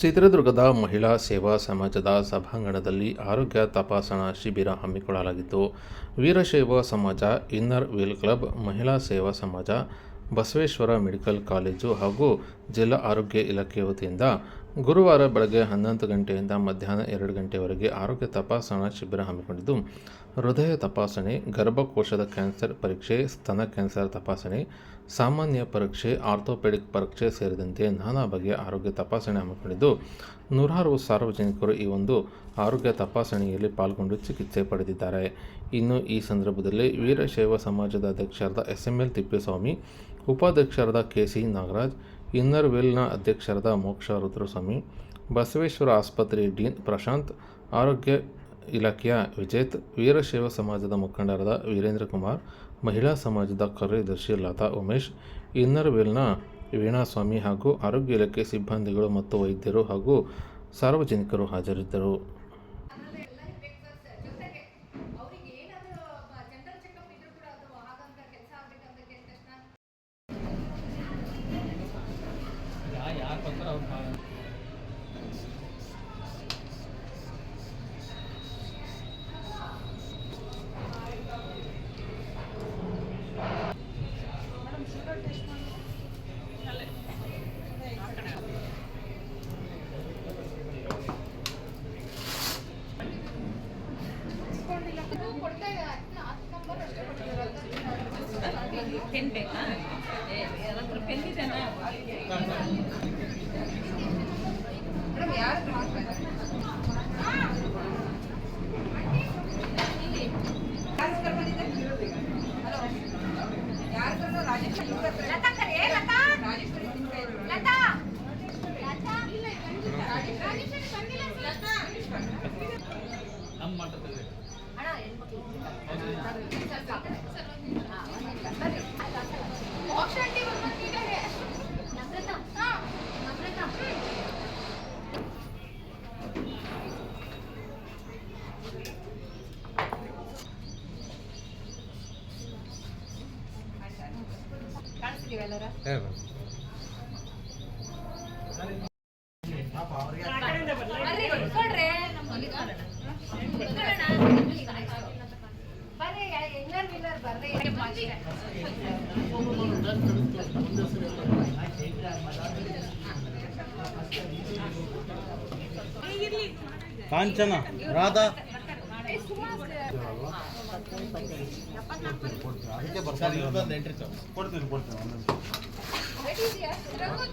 ಚಿತ್ರದುರ್ಗದ ಮಹಿಳಾ ಸೇವಾ ಸಮಾಜದ ಸಭಾಂಗಣದಲ್ಲಿ ಆರೋಗ್ಯ ತಪಾಸಣಾ ಶಿಬಿರ ಹಮ್ಮಿಕೊಳ್ಳಲಾಗಿತ್ತು. ವೀರಶೈವ ಸಮಾಜ, ಇನ್ನರ್ ವೀಲ್ ಕ್ಲಬ್, ಮಹಿಳಾ ಸೇವಾ ಸಮಾಜ, ಬಸವೇಶ್ವರ ಮೆಡಿಕಲ್ ಕಾಲೇಜು ಹಾಗೂ ಜಿಲ್ಲಾ ಆರೋಗ್ಯ ಇಲಾಖೆ ವತಿಯಿಂದ ಗುರುವಾರ ಬೆಳಗ್ಗೆ ಹನ್ನೊಂದು ಗಂಟೆಯಿಂದ ಮಧ್ಯಾಹ್ನ ಎರಡು ಗಂಟೆವರೆಗೆ ಆರೋಗ್ಯ ತಪಾಸಣಾ ಶಿಬಿರ ಹಮ್ಮಿಕೊಂಡಿದ್ದು, ಹೃದಯ ತಪಾಸಣೆ, ಗರ್ಭಕೋಶದ ಕ್ಯಾನ್ಸರ್ ಪರೀಕ್ಷೆ, ಸ್ತನ ಕ್ಯಾನ್ಸರ್ ತಪಾಸಣೆ, ಸಾಮಾನ್ಯ ಪರೀಕ್ಷೆ, ಆರ್ಥೋಪೆಡಿಕ್ ಪರೀಕ್ಷೆ ಸೇರಿದಂತೆ ನಾನಾ ಬಗೆಯ ಆರೋಗ್ಯ ತಪಾಸಣೆ ಹಮ್ಮಿಕೊಂಡಿದ್ದು, ನೂರಾರು ಸಾರ್ವಜನಿಕರು ಈ ಒಂದು ಆರೋಗ್ಯ ತಪಾಸಣೆಯಲ್ಲಿ ಪಾಲ್ಗೊಂಡು ಚಿಕಿತ್ಸೆ ಪಡೆದಿದ್ದಾರೆ. ಇನ್ನು ಈ ಸಂದರ್ಭದಲ್ಲಿ ವೀರಶೈವ ಸಮಾಜದ ಅಧ್ಯಕ್ಷರಾದ ಎಸ್ ಎಂ ಎಲ್ ತಿಪ್ಪೇಸ್ವಾಮಿ, ಉಪಾಧ್ಯಕ್ಷರಾದ ಕೆ ಸಿ ನಾಗರಾಜ್ ಇನ್ನರ್ ವೆಲ್ನ ಅಧ್ಯಕ್ಷರಾದ ಮೋಕ್ಷ ರುದ್ರಸ್ವಾಮಿ ಬಸವೇಶ್ವರ ಆಸ್ಪತ್ರೆ ಡೀನ್ ಪ್ರಶಾಂತ್, ಆರೋಗ್ಯ ಇಲಾಖೆಯ ವಿಜೇತ್, ವೀರಶೈವ ಸಮಾಜದ ಮುಖಂಡರಾದ ವೀರೇಂದ್ರ ಕುಮಾರ್, ಮಹಿಳಾ ಸಮಾಜದ ಕಾರ್ಯದರ್ಶಿ ಲತಾ ಉಮೇಶ್, ಇನ್ನರ್ ವೆಲ್ನ ವೀಣಾಸ್ವಾಮಿ ಹಾಗೂ ಆರೋಗ್ಯ ಇಲಾಖೆ ಸಿಬ್ಬಂದಿಗಳು ಮತ್ತು ವೈದ್ಯರು ಹಾಗೂ ಸಾರ್ವಜನಿಕರು ಹಾಜರಿದ್ದರು. ಅಷ್ಟೇ ಕೊಟ್ಟಿರೋದು ಪೆನ್ ಬೇಕಾ ಯಾರು ಕರ್ಕೊಂಡಿದ್ದಾರೆ ಕಾಂಚನ ರಾಧಾ ರೆಡಿ ಇದೆಯಾ? ರಘು